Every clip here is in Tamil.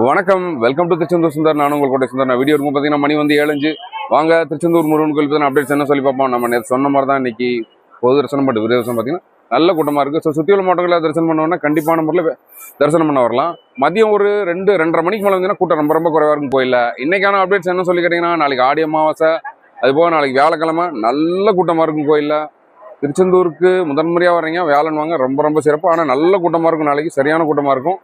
வணக்கம். Welcome to Tiruchendur Sundar. நான் உங்கள் கூட சுந்தர். நான் வீடியோ இருக்கும் பார்த்தீங்கன்னா மணி வந்து ஏழஞ்சு. வாங்க திருச்செந்தூர் முருகன் கோயில் தான் அப்டேட்ஸ் என்ன சொல்லி பார்ப்போம். நம்ம நேற்று சொன்ன மாதிரி தான் இன்னைக்கு பொது தரிசனம் பட்டு விரை தரிசனம் பார்த்தீங்கன்னா நல்ல கூட்டமாக இருக்குது ஸோ சுற்றி உள்ள மாவட்டங்களில் தரிசனம் பண்ணோன்னா கண்டிப்பான முறையில் தரிசனம் பண்ண வரலாம். மதியம் ஒரு ரெண்டு ரெண்டரை மணிக்கு மேலே வந்தீங்கன்னா கூட்டம் ரொம்ப ரொம்ப குறைவாக இருக்கும் கோயிலில். இன்றைக்கான அப்டேட்ஸ் என்ன சொல்லி கேட்டிங்கன்னா நாளைக்கு ஆடி அமாவாசை அதுபோக நாளைக்கு வியாழக்கிழமை நல்ல கூட்டமாக இருக்கும் கோயிலில். திருச்செந்தூருக்கு முதன்முறையாக வரீங்க வியாழன் வாங்க ரொம்ப ரொம்ப சிறப்பு. ஆனால் நல்ல கூட்டமாக இருக்கும் நாளைக்கு. சரியான கூட்டமாக இருக்கும்.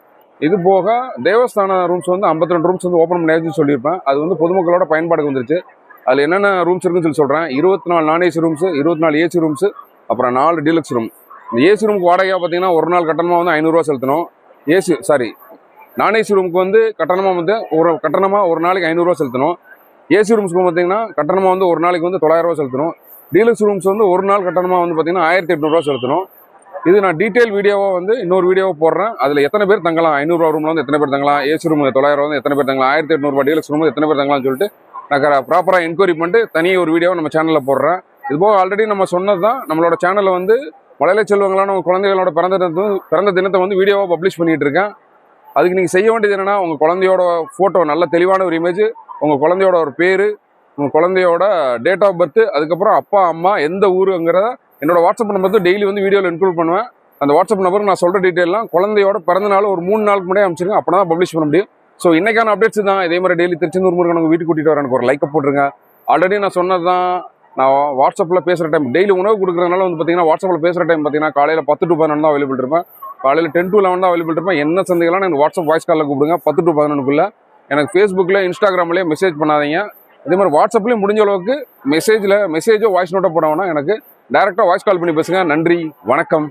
இது போக தேவஸ்தான ரூம்ஸ் வந்து 52 ரெண்டு ரூம்ஸ் வந்து ஓப்பன் பண்ணியாச்சுன்னு சொல்லியிருப்பேன். அது வந்து பொதுமக்களோட பயன்பாடுக்கு வந்துருச்சு. அதில் என்னென்ன ரூம்ஸ் இருக்குன்னு சொல்லி சொல்கிறேன் இருபத்தி நாலு நான் ஏசி ரூம்ஸ் இருபத்தி நாலு ஏசி ரூம்ஸ் அப்புறம் நாலு டீலக்ஸ் ரூம் இந்த ஏசி ரூமுக்கு வாடகையாக பார்த்தீங்கன்னா ஒரு நாள் கட்டணமாக வந்து ஐநூறுரூவா செலுத்தணும். ஏசி சாரி நான் ஏசி ரூமுக்கு வந்து கட்டணமாக வந்து ஒரு கட்டணமாக ஒரு நாளைக்கு ஐநூறுரூவா செலுத்தணும். ஏசி ரூம்ஸ்க்கு பார்த்தீங்கன்னா கட்டணமாக வந்து ஒரு நாளைக்கு வந்து தொள்ளாயிரரூவா செலுத்தணும். டீலக்ஸ் ரூம்ஸ் வந்து ஒரு நாள் கட்டணமாக வந்து பார்த்தீங்கன்னா ஆயிரத்தி எட்நூறுரூவா செலுத்தணும். இது நான் டீட்டெயில் வீடியோவாக வந்து இன்னொரு வீடியோவை போடுறேன். அதில் எத்தனை பேர் தங்கலாம்? ஐநூறுரூவா ரூமில் வந்து எத்தனை பேர் தங்கலாம்? ஏசி ரூம் தொள்ளாயிரம் வந்து எத்தனை பேர் தங்கலாம்? ஆயிரத்தி எட்நூறுபா டீலக்ஸ் ரூம் எத்தனை பேர் தங்கலாம்னு சொல்லிட்டு நான் ப்ராப்பராக என்கொயரி பண்ணிட்டு தனியாக ஒரு வீடியோவை நம்ம சேனலில் போடுறேன். இது போக ஆல்ரெடி நம்ம சொன்னது தான் நம்மளோட சேனலில் வந்து மலையில செல்வங்களான உங்கள் குழந்தைகளோட பிறந்த தினத்தை பிறந்த தினத்தை வந்து வீடியோவாக பப்ளிஷ் பண்ணிகிட்டு இருக்கேன். அதுக்கு நீங்கள் செய்ய வேண்டியது என்னென்னா உங்கள் குழந்தையோட ஃபோட்டோ நல்ல தெளிவான ஒரு இமேஜ் உங்கள் குழந்தையோட ஒரு பேர் உங்கள் குழந்தையோட டேட் ஆஃப் பர்த் அதுக்கப்புறம் அப்பா அம்மா எந்த ஊருங்கிறத என்னோட வாட்ஸ்அப் நம்பர் வந்து டெய்லி வந்து வீடியோவில் இன்க்ளூட் பண்ணுவேன். அந்த வாட்ஸ்அப் நம்பருக்கு நான் சொல்கிற டீட்டெயிலாம் குழந்தையோட பிறந்த நாள் ஒரு மூணு நாளுக்கு முன்னாடி அமைச்சிருங்க அப்போ தான் பப்ளிஷ் பண்ண முடியும். ஸோ இன்னைக்கான அப்டேட்ஸ் தான். இதே மாதிரி டெய்லி திருச்செந்தூர் முருகன் உங்கள் வீட்டுக்கு கூட்டிகிட்டு வர எனக்கு ஒரு லைக்கை போட்டுருங்க. ஆல்ரெடி நான் சொன்னது தான் நான் வாட்ஸ்அப்பில் பேசுகிற டைம் டெய்லி உணவு கொடுக்குறதுனால வந்து பார்த்தீங்கன்னா வாட்ஸ்அப்பில் பேசுகிற டைம் பார்த்தீங்கன்னா காலையில் பத்து டு பதினொன்று தான் அவைலபிள் இருப்பேன். காலையில் டென் டு லெவன் தான் அவைலபிள் இருப்பேன். என்ன சந்தைகளாக எனக்கு வாட்ஸ்அப் வாய்ஸ் காலில் கூப்பிடுங்க. பத்து டு பதினொன்றுக்குள்ளே எனக்கு ஃபேஸ்புக்கில் இன்ஸ்டாகிராம்லேயே மெசேஜ் பண்ணாதீங்க. இதே மாதிரி வாட்ஸ்அப்லேயும் முடிஞ்ச அளவுக்கு மெசேஜில் மெசேஜோ வாய்ஸ் நோட்டோ போனோம்னா எனக்கு டேரெக்டாக வாய்ஸ் கால் பண்ணி பேசுங்க. நன்றி. வணக்கம்.